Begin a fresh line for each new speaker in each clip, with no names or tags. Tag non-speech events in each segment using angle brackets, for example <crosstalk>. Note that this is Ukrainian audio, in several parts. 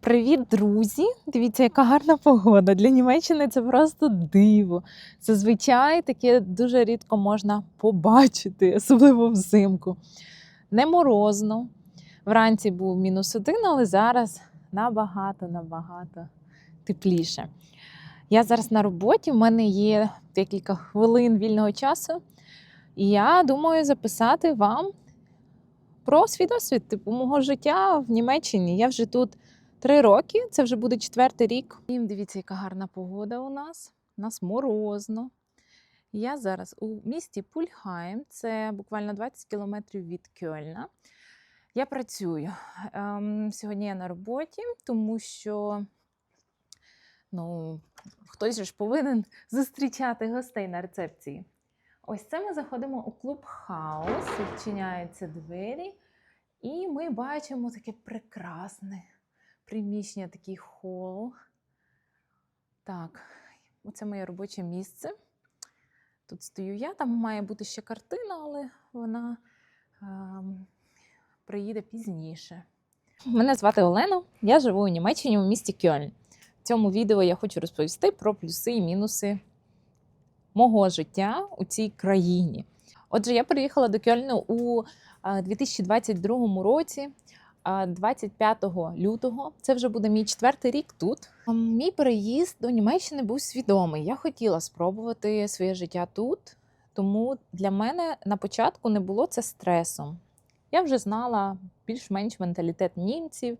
Привіт, друзі! Дивіться, яка гарна погода. Для Німеччини це просто диво. Зазвичай таке дуже рідко можна побачити, особливо взимку. Не морозно. Вранці був мінус один, але зараз набагато-набагато тепліше. Я зараз на роботі, в мене є декілька хвилин вільного часу, і я думаю записати вам про свій досвід, типу мого життя в Німеччині. Я вже тут три роки, це вже буде четвертий рік. І дивіться, яка гарна погода у нас. У нас морозно. Я зараз у місті Пульхайм, це буквально 20 кілометрів від Кьольна. Я працюю. Ем, сьогодні я на роботі, тому що ну, хтось ж повинен <laughs> зустрічати гостей на рецепції. Ось це ми заходимо у клуб Хаус, відчиняються двері, і ми бачимо таке прекрасне приміщення, такий хол. Так, оце моє робоче місце. Тут стою я, там має бути ще картина, але вона ем, приїде пізніше. Мене звати Олена, я живу у Німеччині у місті Кьольн. В цьому відео я хочу розповісти про плюси і мінуси мого життя у цій країні. Отже, я приїхала до Кьольну у е, 2022 році. А 25 лютого це вже буде мій четвертий рік тут. Мій переїзд до Німеччини був свідомий. Я хотіла спробувати своє життя тут, тому для мене на початку не було це стресом. Я вже знала більш-менш менталітет німців,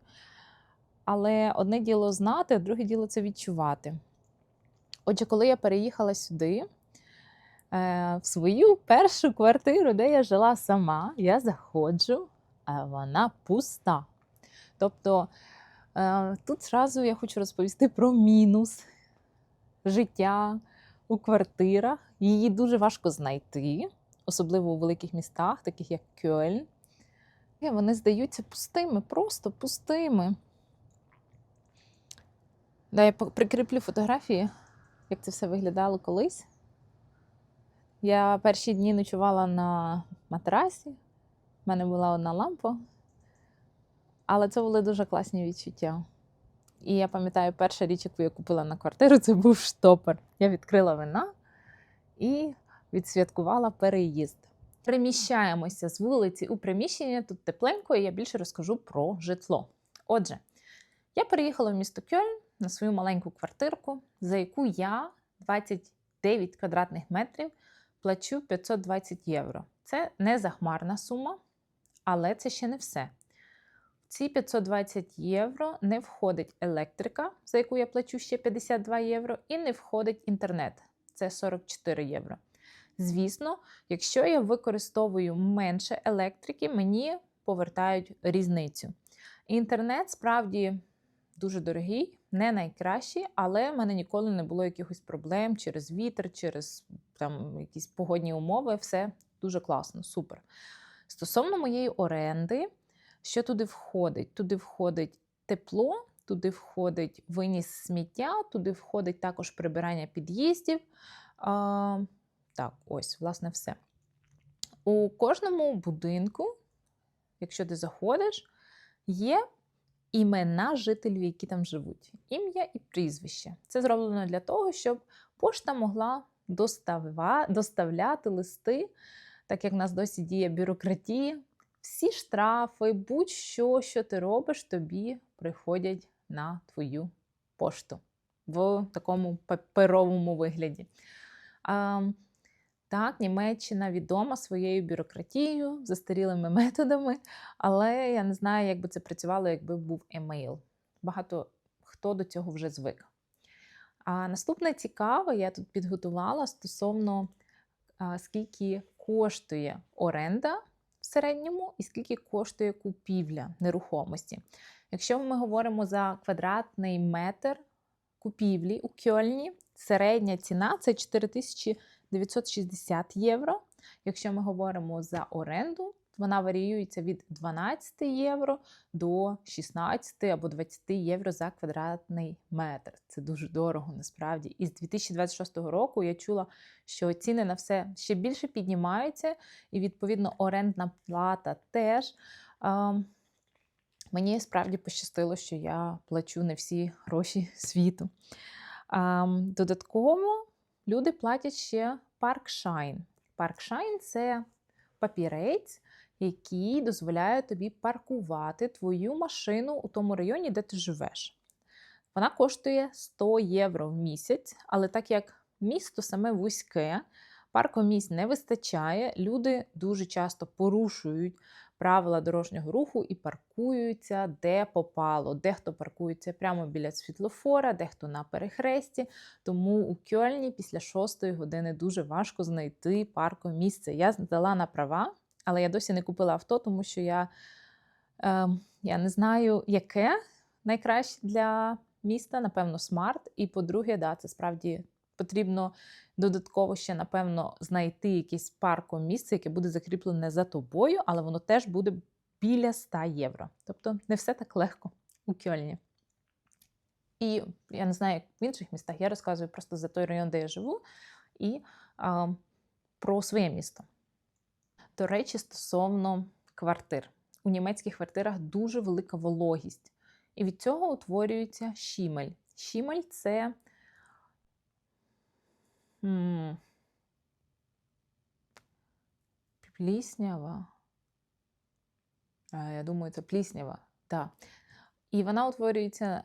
але одне діло знати, а друге діло це відчувати. Отже, коли я переїхала сюди, е, в свою першу квартиру, де я жила сама, я заходжу, вона пуста. Тобто е, тут зразу я хочу розповісти про мінус життя у квартирах. Її дуже важко знайти, особливо у великих містах, таких як Кьольн. Вони здаються пустими, просто пустими. Да, я прикріплю фотографії, як це все виглядало колись. Я перші дні ночувала на матрасі, в мене була одна лампа, але це були дуже класні відчуття. І я пам'ятаю, перша річ, яку я купила на квартиру, це був штопор. Я відкрила вина і відсвяткувала переїзд. Переміщаємося з вулиці у приміщення, тут тепленько, і я більше розкажу про житло. Отже, я переїхала в місто Кьольн на свою маленьку квартирку, за яку я 29 квадратних метрів плачу 520 євро. Це не захмарна сума, але це ще не все. В ці 520 євро не входить електрика, за яку я плачу ще 52 євро, і не входить інтернет, це 44 євро. Звісно, якщо я використовую менше електрики, мені повертають різницю. Інтернет справді дуже дорогий, не найкращий, але в мене ніколи не було якихось проблем через вітер, через там, якісь погодні умови. Все дуже класно, супер. Стосовно моєї оренди, що туди входить? Туди входить тепло, туди входить виніс сміття, туди входить також прибирання під'їздів. А, так, ось, власне, все. У кожному будинку, якщо ти заходиш, є імена жителів, які там живуть. Ім'я і прізвище. Це зроблено для того, щоб пошта могла доставляти листи, так як в нас досі діє бюрократія. Всі штрафи, будь-що, що ти робиш, тобі приходять на твою пошту в такому паперовому вигляді. А, так, Німеччина відома своєю бюрократією, застарілими <laughs> методами, але я не знаю, як би це працювало, якби був емейл. Багато хто до цього вже звик. А наступне цікаве, я тут підготувала стосовно а, скільки коштує оренда в середньому і скільки коштує купівля нерухомості. Якщо ми говоримо за квадратний метр купівлі у Кьольні, середня ціна це 4960 євро. Якщо ми говоримо за оренду, вона варіюється від 12 євро до 16 або 20 євро за квадратний метр. Це дуже дорого насправді. І з 2026 року я чула, що ціни на все ще більше піднімаються, і відповідно орендна плата теж. Мені справді пощастило, що я плачу не всі гроші світу. Додатково люди платять ще паркшайн. Паркшайн це папірець, який дозволяє тобі паркувати твою машину у тому районі, де ти живеш. Вона коштує 100 євро в місяць, але так як місто саме вузьке, паркомісць не вистачає, люди дуже часто порушують правила дорожнього руху і паркуються де попало. Дехто паркується прямо біля світлофора, дехто на перехресті. Тому у Кьольні після 6 години дуже важко знайти паркомісце. Я здала на права, але я досі не купила авто, тому що я, е, я не знаю, яке найкраще для міста, напевно, смарт. І по-друге, да, це справді потрібно додатково ще, напевно, знайти якесь паркомісце, яке буде закріплене за тобою, але воно теж буде біля 100 євро. Тобто не все так легко у Кьольні. І я не знаю, як в інших містах, я розказую просто за той район, де я живу, і а, про своє місто. До речі, стосовно квартир. У німецьких квартирах дуже велика вологість. І від цього утворюється щімель. Щімель це пліснява. Я думаю, це пліснява. Так. І вона утворюється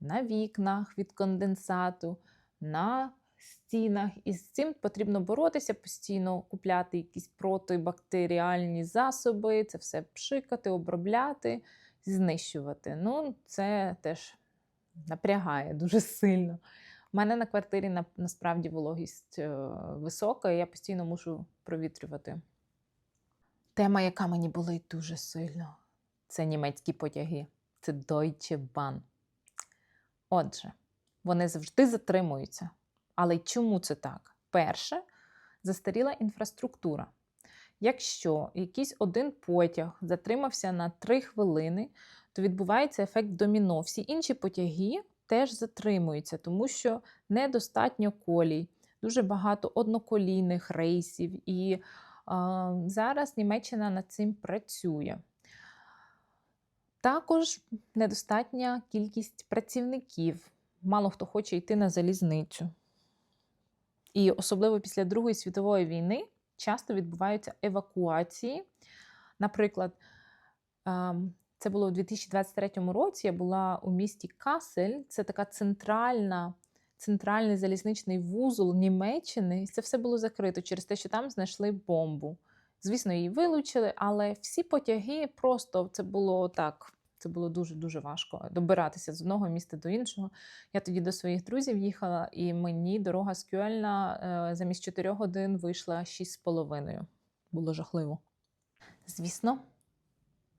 на вікнах від конденсату, на стінах. І з цим потрібно боротися, постійно купляти якісь протибактеріальні засоби, це все пшикати, обробляти, знищувати. Ну, це теж напрягає дуже сильно. У мене на квартирі на, насправді вологість е, висока, і я постійно мушу провітрювати. Тема, яка мені болить дуже сильно, це німецькі потяги. Це Deutsche Bahn. Отже, вони завжди затримуються. Але чому це так? Перше, застаріла інфраструктура. Якщо якийсь один потяг затримався на 3 хвилини, то відбувається ефект доміно. Всі інші потяги теж затримуються, тому що недостатньо колій, дуже багато одноколійних рейсів. І е, зараз Німеччина над цим працює. Також недостатня кількість працівників. Мало хто хоче йти на залізницю. І особливо після Другої світової війни часто відбуваються евакуації. Наприклад, ем, це було у 2023 році. Я була у місті Касель, це така центральна, центральний залізничний вузол Німеччини. Це все було закрито через те, що там знайшли бомбу. Звісно, її вилучили, але всі потяги просто це було так. Це було дуже-дуже важко добиратися з одного міста до іншого. Я тоді до своїх друзів їхала, і мені дорога з Кюельна е, замість 4 годин вийшла 6,5. Було жахливо. Звісно,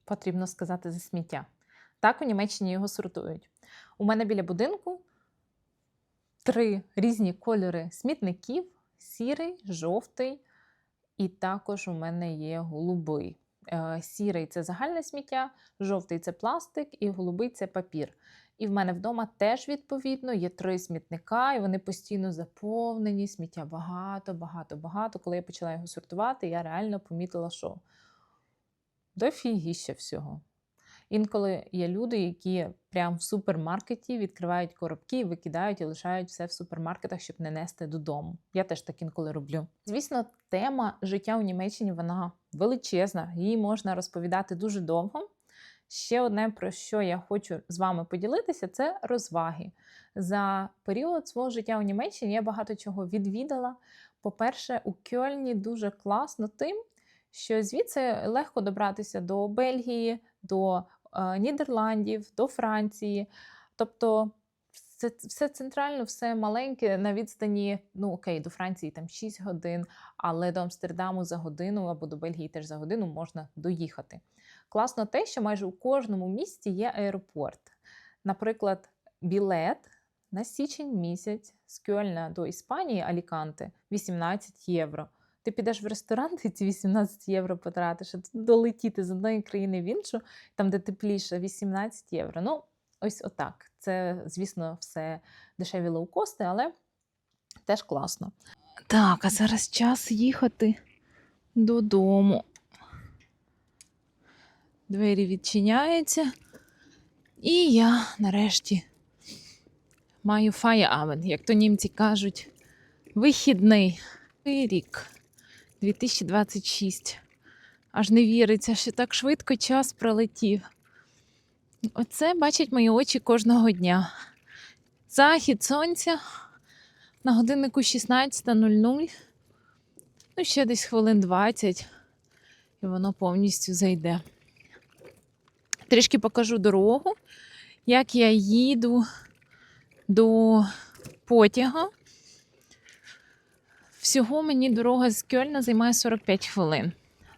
потрібно сказати за сміття. Так у Німеччині його сортують. У мене біля будинку три різні кольори смітників: сірий, жовтий, і також у мене є голубий. Е, Сірий це загальне сміття, жовтий це пластик, і голубий це папір. І в мене вдома теж відповідно є три смітника, і вони постійно заповнені. Сміття багато, багато, багато. Коли я почала його сортувати, я реально помітила, що дофігіще всього. Інколи є люди, які прямо в супермаркеті відкривають коробки, викидають і лишають все в супермаркетах, щоб не нести додому. Я теж так інколи роблю. Звісно, тема життя у Німеччині вона величезна, її можна розповідати дуже довго. Ще одне, про що я хочу з вами поділитися, це розваги. За період свого життя у Німеччині я багато чого відвідала. По-перше, у Кьольні дуже класно тим, що звідси легко добратися до Бельгії, до Нідерландів, до Франції. Тобто це все центрально, все маленьке на відстані. Ну окей, до Франції там 6 годин, але до Амстердаму за годину або до Бельгії теж за годину можна доїхати. Класно те, що майже у кожному місті є аеропорт. Наприклад, білет на січень місяць з Кьольна до Іспанії Аліканте 18 євро. Ти підеш в ресторан, ти ці 18 євро потратиш, а долетіти з одної країни в іншу, там, де тепліше, 18 євро. Ну, ось отак. Це, звісно, все дешеві лоукости, але теж класно. Так, а зараз час їхати додому. Двері відчиняються. І я нарешті маю фаєавен, як то німці кажуть, вихідний рік 2026. Аж не віриться, що так швидко час пролетів. Оце бачать мої очі кожного дня. Захід сонця на годиннику 16.00. Ну, ще десь хвилин 20, і воно повністю зайде. Трішки покажу дорогу, як я їду до потяга. Всього мені дорога з Кьольна займає 45 хвилин.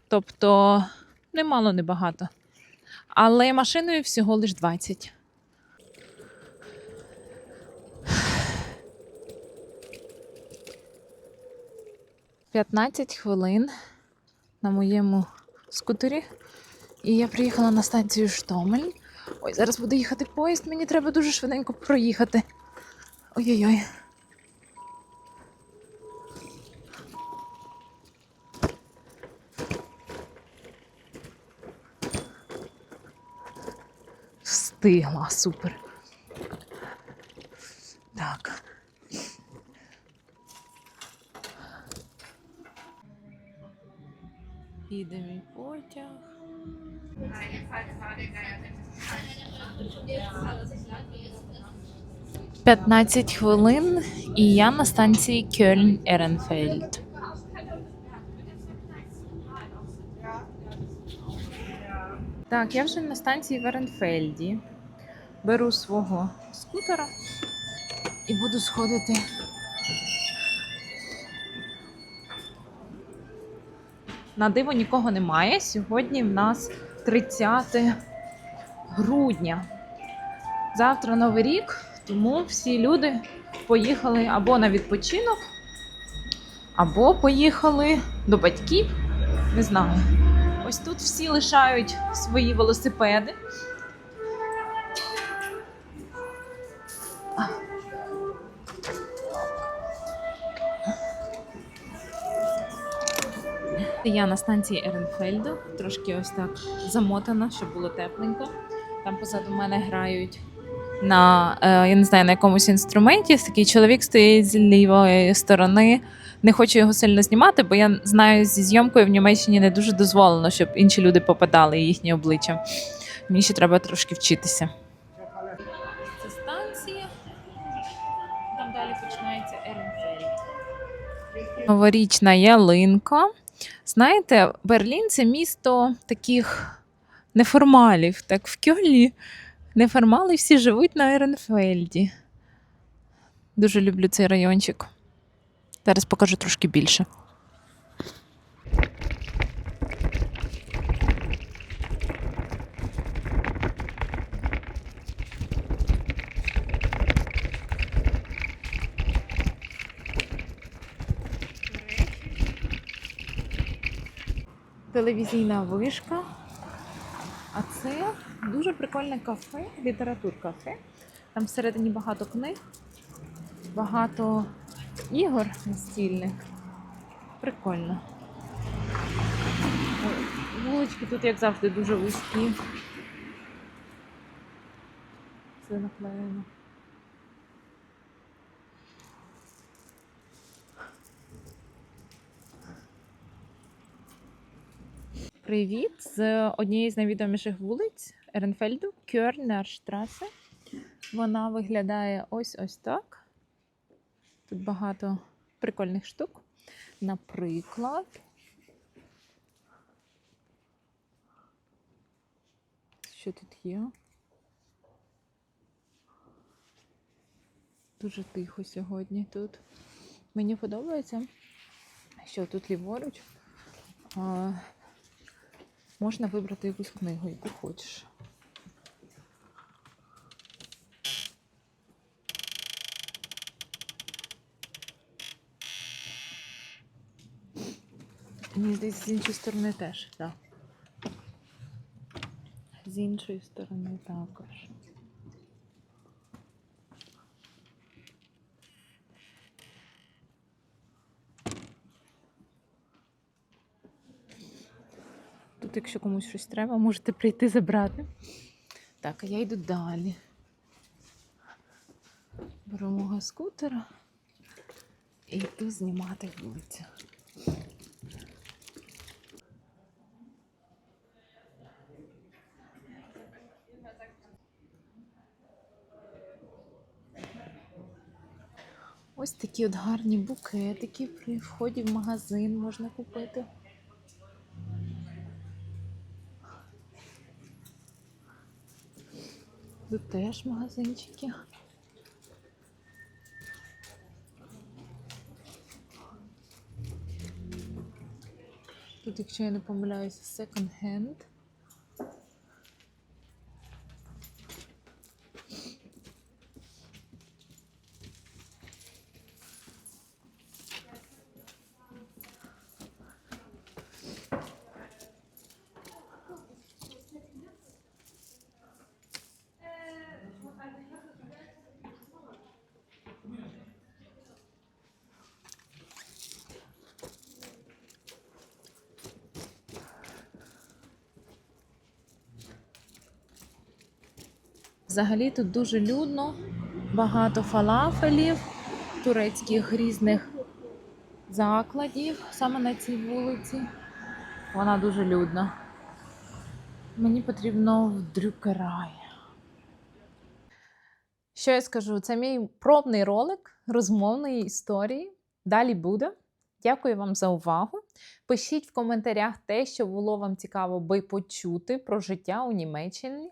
Тобто немало, небагато. Але машиною всього лиш 20. П'ятнадцять хвилин на моєму скутері. І я приїхала на станцію Штомель. Ой, зараз буде їхати поїзд, мені треба дуже швиденько проїхати. Ой-ой-ой. Встигла, супер. Так. Їде мій потяг. П'ятнадцять хвилин, і я на станції Кьольн Еренфельд. Так, я вже на станції в Еренфельді. Беру свого скутера і буду сходити. На диво нікого немає. Сьогодні в нас 30 грудня. Завтра Новий рік, тому всі люди поїхали або на відпочинок, або поїхали до батьків. Не знаю. Ось тут всі лишають свої велосипеди. Я на станції Еренфельду, трошки ось так замотана, щоб було тепленько. Там позаду мене грають на е, я не знаю на якомусь інструменті. Такий чоловік стоїть з лівої сторони. Не хочу його сильно знімати, бо я знаю, зі зйомкою в Німеччині не дуже дозволено, щоб інші люди попадали і їхні обличчя. Мені ще треба трошки вчитися. Це станція. Там далі починається Еренфельд. Новорічна ялинка. Знаєте, Берлін це місто таких неформалів. Так в Кьолі неформали всі живуть на Еренфельді. Дуже люблю цей райончик. Зараз покажу трошки більше. Телевізійна вишка. А це дуже прикольне кафе, літератур кафе. Там всередині багато книг, багато ігор настільних. Прикольно. Вулички тут, як завжди, дуже вузькі. Це наклеєно. Привіт з однієї з найвідоміших вулиць Еренфельду, Кьорнерштрасе. Вона виглядає ось ось так. Тут багато прикольних штук. Наприклад, що тут є? Дуже тихо сьогодні тут. Мені подобається, що тут ліворуч. Можна вибрати якусь книгу, яку хочеш. Мені здається, з іншої сторони теж, так. З іншої сторони також. Тут, якщо комусь щось треба, можете прийти забрати. Так, а я йду далі. Беру мого скутера і йду знімати вулицю. Ось такі от гарні букетики при вході в магазин можна купити. Тут теж магазинчики. Тут, якщо я не помиляюся, second Взагалі тут дуже людно, багато фалафелів, турецьких різних закладів саме на цій вулиці. Вона дуже людна. Мені потрібно в Дрюкерай. Що я скажу? Це мій пробний ролик розмовної історії. Далі буде. Дякую вам за увагу. Пишіть в коментарях те, що було вам цікаво би почути про життя у Німеччині.